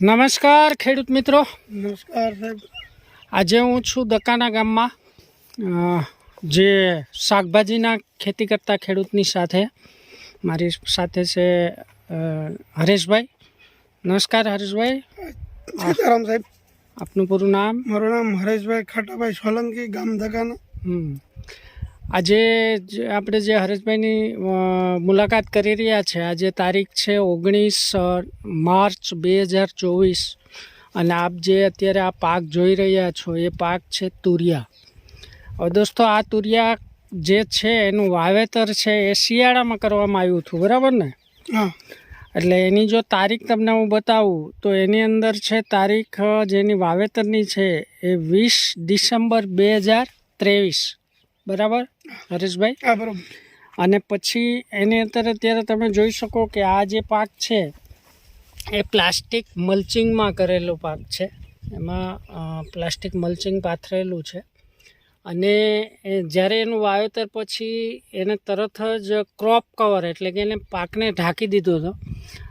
નમસ્કાર ખેડૂત મિત્રો. નમસ્કાર સાહેબ. આજે હું છું દકાના ગામમાં. જે શાકભાજીના ખેતી કરતા ખેડૂતની સાથે મારી સાથે છે હરેશભાઈ. નમસ્કાર હરેશભાઈ. સીતારામ સાહેબ. આપનું પૂરું નામ? મારું નામ હરેશભાઈ ખાટાભાઈ સોલંકી ગામ હમ. આજે જે આપણે જે હરેશભાઈની મુલાકાત કરી રહ્યા છે આજે તારીખ છે ઓગણીસ માર્ચ બે હજાર ચોવીસ. અને આપ જે અત્યારે આ પાક જોઈ રહ્યા છો એ પાક છે તુરિયા. હવે દોસ્તો આ તુરિયા જે છે એનું વાવેતર છે એ શિયાળામાં કરવામાં આવ્યું હતું બરાબર ને? હા. એટલે એની જો તારીખ તમને હું બતાવું તો એની અંદર છે તારીખ જેની વાવેતરની છે એ વીસ ડિસેમ્બર બે હજાર ત્રેવીસ. બરાબર? હરેશભાઈ? હા બરોબર. અને પછી એની અંદર અત્યારે તમે જોઈ શકો કે આ જે પાક છે એ પ્લાસ્ટિક મલ્ચિંગમાં કરેલો પાક છે. એમાં પ્લાસ્ટિક મલ્ચિંગ પાથરેલું છે. અને જ્યારે એનું વાવેતર પછી એને તરત જ ક્રોપ કવર એટલે કે એને પાકને ઢાંકી દીધો હતો.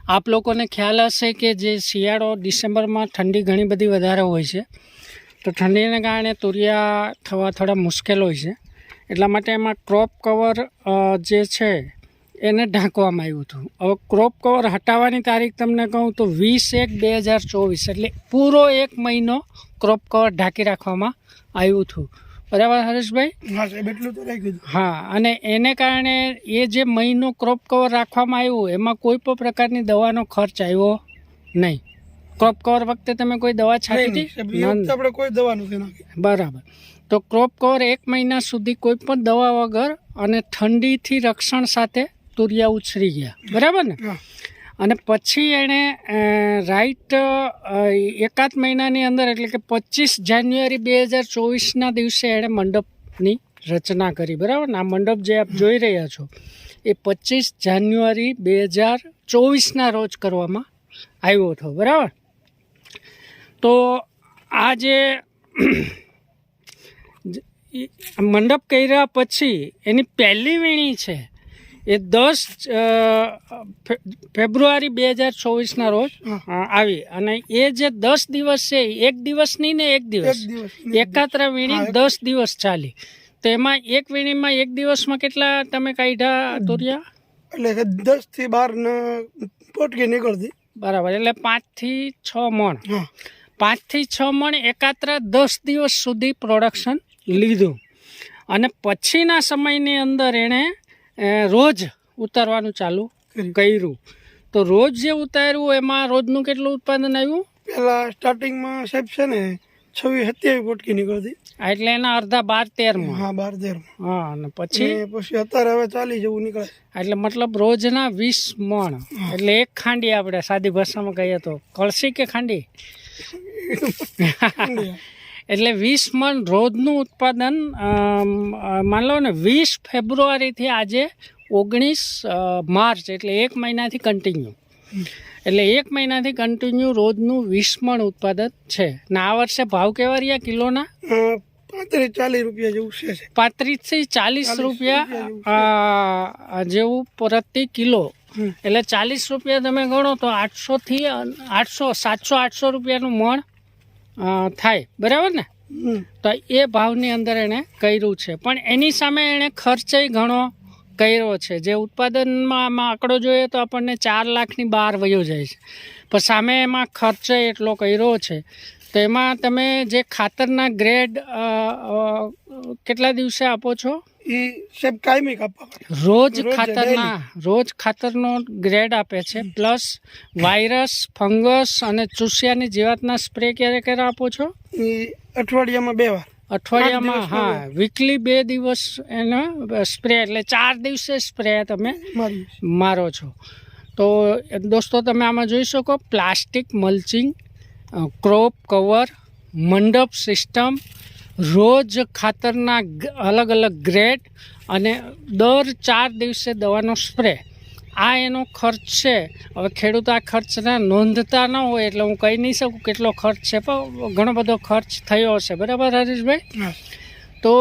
આપ લોકોને ખ્યાલ હશે કે જે શિયાળો ડિસેમ્બરમાં ઠંડી ઘણી બધી વધારે હોય છે. તો ઠંડીને કારણે તુરિયા થવા થોડા મુશ્કેલ હોય છે. એટલા માટે એમાં ક્રોપ કવર જે છે એને ઢાંકવામાં આવ્યું હતું. હવે ક્રોપ કવર હટાવવાની તારીખ તમને કહું તો વીસ એક બે હજાર ચોવીસ એટલે પૂરો એક મહિનો ક્રોપ કવર ઢાંકી રાખવામાં આવ્યું હતું. બરાબર હરેશભાઈ? હા સાહેબ એટલું તો રાખી હા અને એને કારણે એ જે મહિનો ક્રોપ કવર રાખવામાં આવ્યું એમાં કોઈ પણ પ્રકારની દવાનો ખર્ચ આવ્યો નહીં. ક્રોપ કવર વખતે તમે કોઈ દવા છાંટી હતી? આપણે કોઈ દવા નથી બરાબર. તો ક્રોપ કવર એક મહિના સુધી કોઈ પણ દવા વગર અને ઠંડીથી રક્ષણ સાથે તુરિયા ઉછરી ગયા. બરાબર ને? અને પછી એણે રાઈટ એકાદ મહિનાની અંદર એટલે કે પચીસ જાન્યુઆરી બે હજાર ચોવીસના દિવસે એણે મંડપની રચના કરી. બરાબર ને? આ મંડપ જે આપ જોઈ રહ્યા છો એ પચીસ જાન્યુઆરી બે હજાર ચોવીસના રોજ કરવામાં આવ્યો હતો. બરાબર? તો આ જે મંડપ કર્યા પછી એની પહેલી વીણી છે. એ દસ ફેબ્રુઆરી બે હજાર ચોવીસના રોજ. આવી. અને એ જે દસ દિવસ છે એક એક દિવસની ને એક દિવસ. દિવસ એકાત્ર વીણી દસ દિવસ ચાલી. તો એમાં એક વીણીમાં એક દિવસમાં કેટલા તમે કાઢ્યા દોર્યા એટલે કે દસથી બાર ને પોટકી નીકળતી. બરાબર. એટલે પાંચથી છ મણ. પાંચથી છ મણ એકાત્ર દસ દિવસ સુધી પ્રોડક્શન લીધું. અને પછીના સમયની અંદર એણે રોજ ઉતારવાનું ચાલુ કર્યું. તો રોજ જે ઉતાર્યું એમાં રોજનું કેટલું ઉત્પાદન આવ્યું? પહેલાં સ્ટાર્ટિંગમાં સાહેબ છે ને છવ્વીસ સત્યાવીસ પોટકી નીકળતી. એટલે એના અડધા બાર તેરમાં. હા બાર તેર હા અને પછી? પછી પછી અત્યારે હવે ચાલી જેવું નીકળે. એટલે મતલબ રોજના વીસ મણ. એટલે એક ખાંડી આપણે સાદી ભાષામાં કહીએ તો. કળસી કે ખાંડી. એટલે વીસ મણ રોજનું ઉત્પાદન માન લો ને વીસ ફેબ્રુઆરીથી આજે ઓગણીસ માર્ચ એટલે એક મહિનાથી કન્ટિન્યુ એટલે એક મહિનાથી કન્ટિન્યુ રોજનું વીસ મણ ઉત્પાદન છે. ને આ વર્ષે ભાવ કેવા રહ્યા કિલોના? પાંત્રીસ ચાલીસ રૂપિયા જેવું છે પાંત્રીસથી ચાલીસ રૂપિયા જેવું પ્રતિ કિલો. એટલે ચાલીસ રૂપિયા તમે ગણો તો આઠસોથી આઠસો સાતસો આઠસો રૂપિયાનું મણ થાય. બરાબર ને? તો એ ભાવની અંદર એણે કર્યું છે. પણ એની સામે એણે ખર્ચય ઘણો કર્યો છે. જે ઉત્પાદનમાં આમાં આંકડો જોઈએ તો આપણને ચાર લાખની બહાર વયો જાય છે. પણ સામે એમાં ખર્ચય એટલો કર્યો છે. તો એમાં તમે જે ખાતરના ગ્રેડ કેટલા દિવસે આપો છો? ઈ સાહેબ કાયમી કાપવા રોજ ખાતરના રોજ ખાતરનો ગ્રેડ આપે છે પ્લસ વાયરસ ફંગસ અને ચૂસિયાની જીવાતના સ્પ્રે ક્યારે ક્યારે આપો છો? અઠવાડિયામાં બે વાર. અઠવાડિયામાં હા વીકલી બે દિવસ એનો સ્પ્રે એટલે ચાર દિવસે સ્પ્રે તમે મારો છો. તો દોસ્તો તમે આમાં જોઈ શકો પ્લાસ્ટિક મલ્ચિંગ ક્રોપ કવર મંડપ સિસ્ટમ રોજ ખાતરના અલગ અલગ ગ્રેડ અને દર ચાર દિવસે દવાનો સ્પ્રે. આ એનો ખર્ચ છે. હવે ખેડૂત આ ખર્ચના નોંધતા ન હોય એટલે હું કહી નહીં શકું કેટલો ખર્ચ છે પણ ઘણો બધો ખર્ચ થયો હશે. બરાબર હરીશભાઈ? તો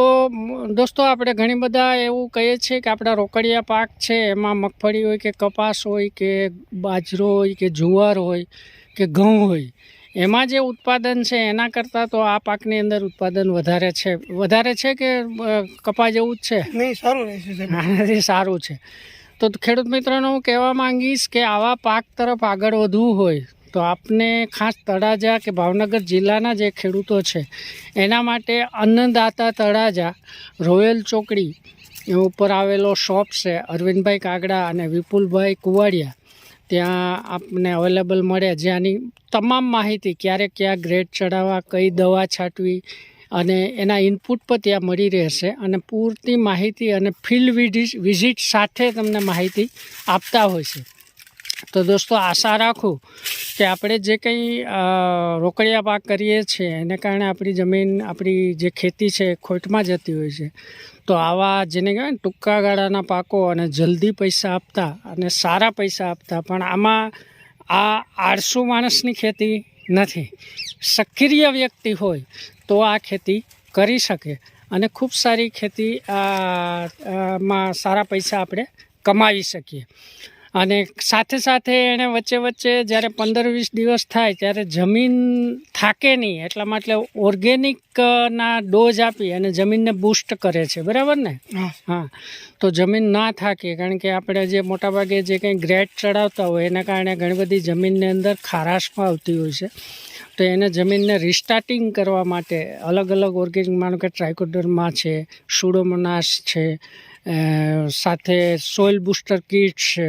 દોસ્તો આપણે ઘણી બધા એવું કહીએ છીએ કે આપણા રોકડિયા પાક છે એમાં મગફળી હોય કે કપાસ હોય કે બાજરો હોય કે જુવાર હોય કે ઘઉં હોય. એમાં જે ઉત્પાદન છે એના કરતાં તો આ પાકની અંદર ઉત્પાદન વધારે છે. વધારે છે કે કપા જેવું જ છે? નહીં સારું આનાથી સારું છે. તો ખેડૂત મિત્રોને હું કહેવા માંગીશ કે આવા પાક તરફ આગળ વધવું હોય તો આપને ખાસ તળાજા કે ભાવનગર જિલ્લાના જે ખેડૂતો છે એના માટે અન્નદાતા તળાજા રોયલ ચોકડી એ ઉપર આવેલો શોપ છે અરવિંદભાઈ કાગડા અને વિપુલભાઈ કુવાડિયા. ત્યાં આપને અવેલેબલ મળે. જ્યાંની તમામ માહિતી, ક્યારે ક્યાં ગ્રેડ ચડાવવા કઈ દવા છાંટવી અને એના ઇનપુટ પર ત્યાં મળી રહેશે અને પૂરતી માહિતી અને ફિલ્ડ વિઝિટ સાથે તમને માહિતી આપતા હોય છે. તો દોસ્તો આશા રાખું કે આપણે જે કંઈ રોકડિયા પાક કરીએ છીએ, એને કારણે આપણી જમીન, આપણી જે ખેતી છે ખોટમાં જતી હોય છે. તો આવા જેને કહેવાય ને ટૂંકા ગાળાના પાકો અને જલ્દી પૈસા આપતા અને સારા પૈસા આપતા, પણ આમાં આ આળસુ માણસની ખેતી નથી. સક્રિય વ્યક્તિ હોય તો આ ખેતી કરી શકે અને ખૂબ સારી ખેતી માં સારા પૈસા આપણે કમાવી શકીએ. અને સાથે સાથે એણે વચ્ચે વચ્ચે જ્યારે પંદર વીસ દિવસ થાય ત્યારે જમીન થાકે નહીં. એટલા માટે ઓર્ગેનિકના ડોઝ આપી અને જમીનને બૂસ્ટ કરે છે. બરાબર ને? હા. તો જમીન ના થાકે કારણ કે આપણે જે મોટાભાગે જે કંઈ ગ્રેડ ચડાવતા હોય એના કારણે ઘણી બધી જમીનની અંદર ખારાશમાં આવતી હોય છે. તો એને જમીનને રિસ્ટાર્ટિંગ કરવા માટે અલગ અલગ ઓર્ગેનિક માનો કે ટ્રાઇકોડર્મા છે સુડોમોનાસ છે સાથે સોઇલ બુસ્ટર કીટ છે.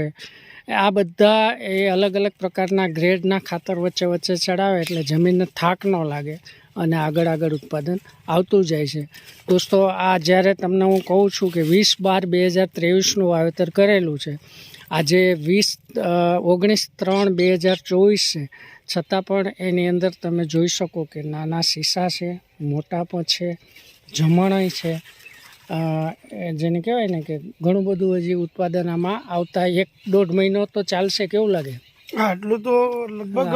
આ બધા એ અલગ અલગ પ્રકારના ગ્રેડના ખાતર વચ્ચે વચ્ચે ચડાવે એટલે જમીનને થાક ન લાગે અને આગળ આગળ ઉત્પાદન આવતું જાય છે. દોસ્તો, આ જ્યારે તમને હું કહું છું કે વીસ બાર બે હજાર ત્રેવીસનું વાવેતર કરેલું છે, આજે વીસ ઓગણીસ ત્રણ બે હજાર ચોવીસ છે. છતાં પણ એની અંદર તમે જોઈ શકો કે નાના સીસા છે મોટા પણ છે, જમણય છે જેને કહેવાય ને કે ઘણું બધું હજી ઉત્પાદન આમાં આવતા એક દોઢ મહિનો તો ચાલશે કેવું લાગે? આટલું તો લગભગ.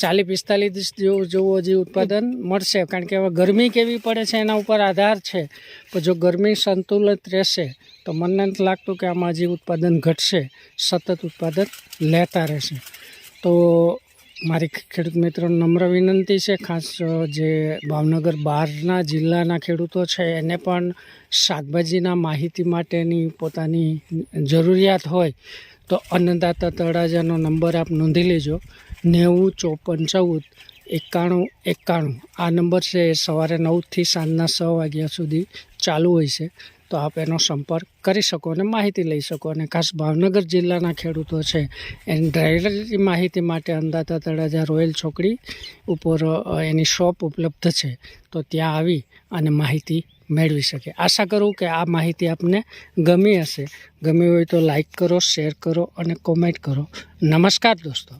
ચાલીસ પિસ્તાલીસ જેવું જેવું હજી ઉત્પાદન મળશે કારણ કે હવે ગરમી કેવી પડે છે એના ઉપર આધાર છે. પણ જો ગરમી સંતુલિત રહેશે તો મને નથી લાગતું કે આમાં હજી ઉત્પાદન ઘટશે સતત ઉત્પાદન લેતા રહેશે. તો મારી ખેડૂત મિત્રો નમ્ર વિનંતી છે, ખાસ જે ભાવનગર બહારના જિલ્લાના ખેડૂતો છે, એને પણ શાકભાજીના માહિતી માટેની પોતાની જરૂરિયાત હોય તો અન્નદાતા તળાજાનો નંબર આપ નોંધી લેજો. નેવું, ચોપન, ચૌદ, એકાણું એકાણું. આ નંબર છે સવારે નવથી સાંજના છ વાગ્યા સુધી ચાલુ હોય છે. તો આપ એનો સંપર્ક કરી શકો અને માહિતી લઈ શકો. અને ખાસ ભાવનગર જિલ્લાના ખેડૂતો છે, એની ડાયરેક્ટ માહિતી માટે અંદાતા તળાજા રોયલ ચોકડી ઉપર એની શોપ ઉપલબ્ધ છે. તો ત્યાં આવી અને માહિતી મેળવી શકે. આશા કરું કે આ માહિતી આપને ગમી હશે. ગમી હોય તો લાઈક કરો, શેર કરો અને કોમેન્ટ કરો. નમસ્કાર દોસ્તો.